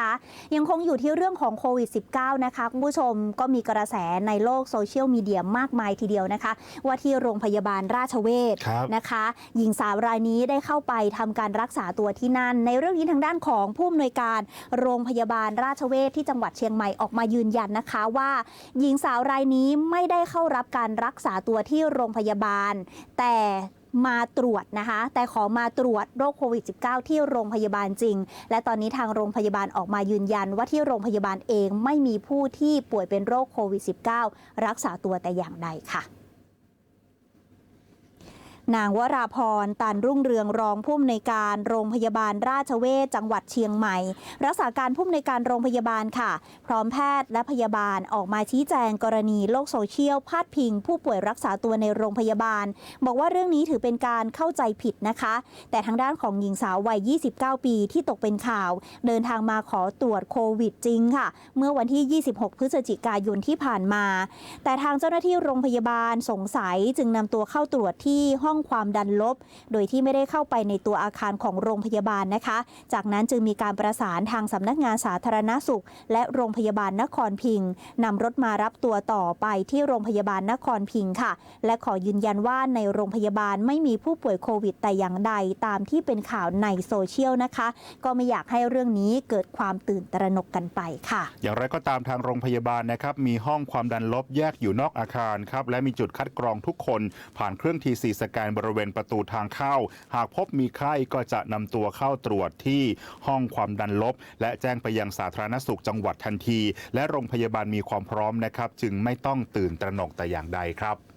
คะยังคงอยู่ที่เรื่องของโควิด -19 นะคะคุณผู้ชมก็มีกระแสในโลกโซเชียลมีเดียมากมายทีเดียวนะคะ ว่าที่โรงพยาบาลราชเวชครับนะคะ หญิงสาวรายนี้ได้เข้าไปทำการรักษาตัวที่นั่น ในเรื่องนี้ทางด้านของผู้อำนวยการโรงพยาบาลราชเวชที่จังหวัดเชียงใหม่ออกมายืนยันนะคะว่า หญิงสาวรายนี้ไม่ได้เข้ารับการรักษาตัวที่โรงพยาบาล แต่ มาตรวจนะคะ แต่ขอมาตรวจโรคโควิด -19 ที่โรงพยาบาลจริง และตอนนี้ทางโรงพยาบาลออกมายืนยันว่าที่โรงพยาบาลเองไม่มีผู้ที่ป่วยเป็นโรคโควิด -19 รักษาตัวแต่อย่างใดค่ะ นางวราพรตันรุ่งเรืองรองผู้อำนวยการโรงพยาบาลราชเวชจังหวัดเชียงใหม่ รักษาการผู้อำนวยการโรงพยาบาลค่ะ พร้อมแพทย์และพยาบาลออกมาชี้แจงกรณีโลกโซเชียลพาดพิง ผู้ป่วยรักษาตัวในโรงพยาบาล บอกว่าเรื่องนี้ถือเป็นการเข้าใจผิดนะคะ แต่ทางด้านของหญิงสาววัย 29 ปีที่ตกเป็นข่าว เดินทางมาขอตรวจโควิดจริงค่ะ เมื่อวันที่ 26 พฤศจิกายนที่ผ่านมา แต่ทางเจ้าหน้าที่โรงพยาบาลสงสัยจึงนำตัวเข้าตรวจที่ห้ององความดันลบ โดยที่ไม่ได้เข้าไปในตัวอาคารของโรงพยาบาลนะคะ จากนั้นจึงมีการประสานทางสำนักงานสาธารณสุข และโรงพยาบาลนครพิงค์นำรถมารับตัวต่อไปที่โรงพยาบาลนครพิงค์ค่ะ และขอยืนยันว่าในโรงพยาบาลไม่มีผู้ป่วยโควิดแต่อย่างใดตามที่เป็นข่าวในโซเชียลนะคะ ก็ไม่อยากให้เรื่องนี้เกิดความตื่นตระหนกกันไปค่ะ อย่างไรก็ตามทางโรงพยาบาลนะครับมีห้องความดันลบแยกอยู่นอกอาคารครับและมีจุดคัดกรองทุกคนผ่านเครื่องทีซีสแกนบริเวณประตูทางเข้า หากพบมีไข้ก็จะนำตัวเข้าตรวจที่ห้องความดันลบ และแจ้งไปยังสาธารณสุขจังหวัดทันที และโรงพยาบาลมีความพร้อมนะครับ จึงไม่ต้องตื่นตระหนกแต่อย่างใดครับ